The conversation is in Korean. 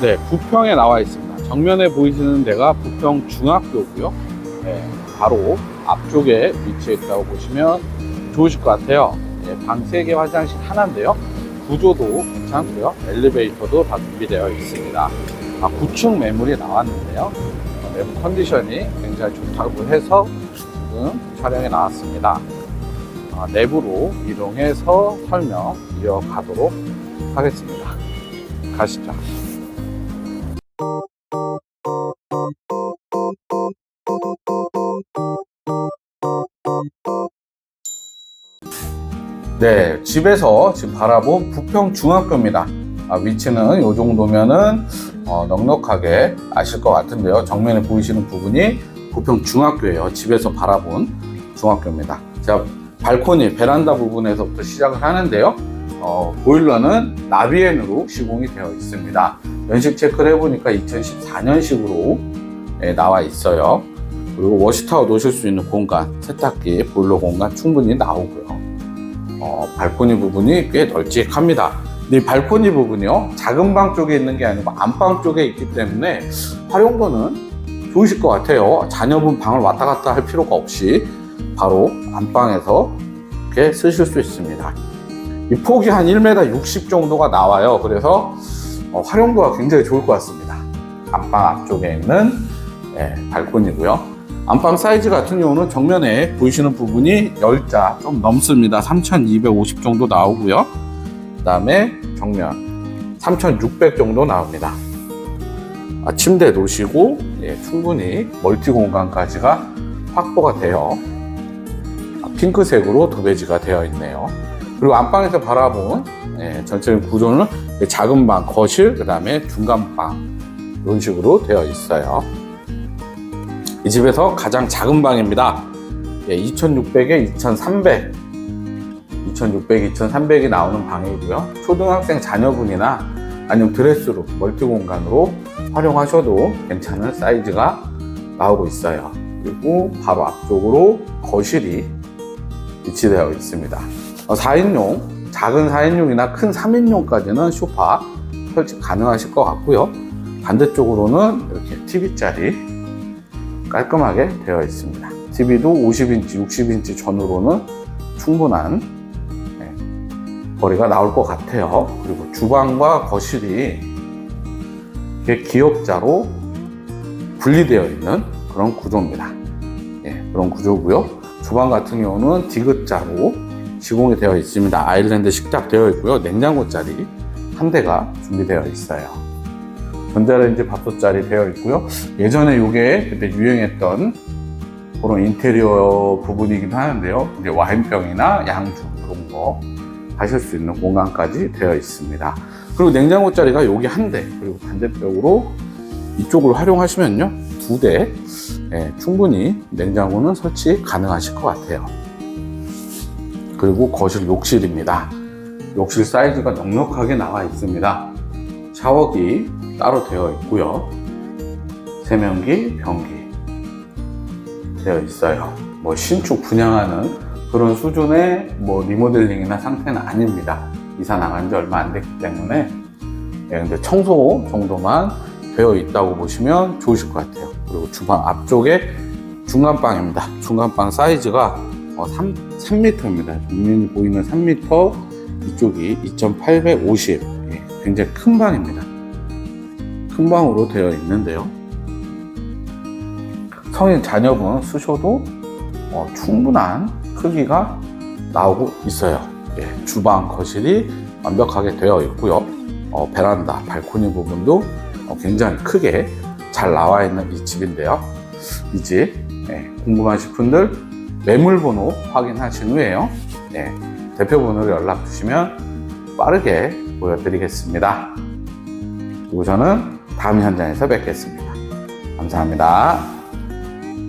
네, 부평에 나와 있습니다. 정면에 보이시는 데가 부평 중학교고요. 네, 바로 앞쪽에 위치해 있다고 보시면 좋으실 것 같아요. 네, 방 3개 화장실 하나인데요. 구조도 괜찮고요. 엘리베이터도 다 준비되어 있습니다. 아, 9층 매물이 나왔는데요. 어, 내부 컨디션이 굉장히 좋다고 해서 지금 촬영에 나왔습니다. 아, 내부로 이동해서 설명 이어가도록 하겠습니다. 가시죠. 네, 집에서 지금 바라본 부평 중학교입니다. 아, 위치는 이 정도면은 어, 넉넉하게 아실 것 같은데요. 정면에 보이시는 부분이 부평 중학교예요. 집에서 바라본 중학교입니다. 자, 발코니, 베란다 부분에서부터 시작을 하는데요. 어, 보일러는 나비엔으로 시공이 되어 있습니다. 연식 체크를 해보니까 2014년식으로 나와 있어요. 그리고 워시타워 놓으실 수 있는 공간, 세탁기, 보일러 공간 충분히 나오고요. 어, 발코니 부분이 꽤 널찍합니다. 이 발코니 부분이요, 작은 방 쪽에 있는 게 아니고 안방 쪽에 있기 때문에 활용도는 좋으실 것 같아요. 자녀분 방을 왔다 갔다 할 필요가 없이 바로 안방에서 이렇게 쓰실 수 있습니다. 이 폭이 한 1m 60 정도가 나와요. 그래서 어, 활용도가 굉장히 좋을 것 같습니다. 안방 앞쪽에 있는 예, 발코니고요. 안방 사이즈 같은 경우는 정면에 보이시는 부분이 10자 좀 넘습니다. 3250 정도 나오고요. 그 다음에 정면 3600 정도 나옵니다. 아, 침대 놓으시고 예, 충분히 멀티 공간까지가 확보가 돼요. 아, 핑크색으로 도배지가 되어 있네요. 그리고 안방에서 바라본 예, 전체적인 구조는 작은 방, 거실, 그 다음에 중간 방 이런 식으로 되어 있어요. 이 집에서 가장 작은 방입니다. 예, 2600에 2300, 2600, 2300이 나오는 방이고요. 초등학생 자녀분이나 아니면 드레스룸, 멀티 공간으로 활용하셔도 괜찮은 사이즈가 나오고 있어요. 그리고 바로 앞쪽으로 거실이 위치되어 있습니다. 4인용, 작은 4인용이나 큰 3인용까지는 소파 설치 가능하실 것 같고요. 반대쪽으로는 이렇게 TV짜리 깔끔하게 되어 있습니다. TV도 50인치, 60인치 전후로는 충분한 네, 거리가 나올 것 같아요. 그리고 주방과 거실이 기역자로 분리되어 있는 그런 구조입니다. 예, 그런 구조고요. 주방 같은 경우는 디귿자로 시공이 되어 있습니다. 아일랜드 식탁 되어 있고요. 냉장고 자리 한 대가 준비되어 있어요. 전자레인지 밥솥자리 되어 있고요. 예전에 이게 그때 유행했던 그런 인테리어 부분이긴 하는데요. 이제 와인병이나 양주 그런 거 하실 수 있는 공간까지 되어 있습니다. 그리고 냉장고 자리가 여기 한 대, 그리고 반대쪽으로 이쪽을 활용하시면요. 두 대, 예, 충분히 냉장고는 설치 가능하실 것 같아요. 그리고 거실 욕실입니다. 욕실 사이즈가 넉넉하게 나와 있습니다. 샤워기 따로 되어 있고요. 세면기, 변기 되어 있어요. 뭐 신축 분양하는 그런 수준의 뭐 리모델링이나 상태는 아닙니다. 이사 나간 지 얼마 안 됐기 때문에 예, 근데 청소 정도만 되어 있다고 보시면 좋으실 것 같아요. 그리고 주방 앞쪽에 중간방입니다. 중간방 사이즈가 어, 3, 3m입니다. 정면이 보이는 3m, 이쪽이 2850. 예, 굉장히 큰 방입니다. 큰 방으로 되어 있는데요. 성인 자녀분 쓰셔도 어, 충분한 크기가 나오고 있어요. 예, 주방, 거실이 완벽하게 되어 있고요. 어, 베란다, 발코니 부분도 어, 굉장히 크게 잘 나와 있는 이 집인데요. 이 집, 예, 궁금하신 분들 매물번호 확인하신 후에요. 예, 대표번호로 연락 주시면 빠르게 보여드리겠습니다. 그리고 저는 다음 현장에서 뵙겠습니다. 감사합니다.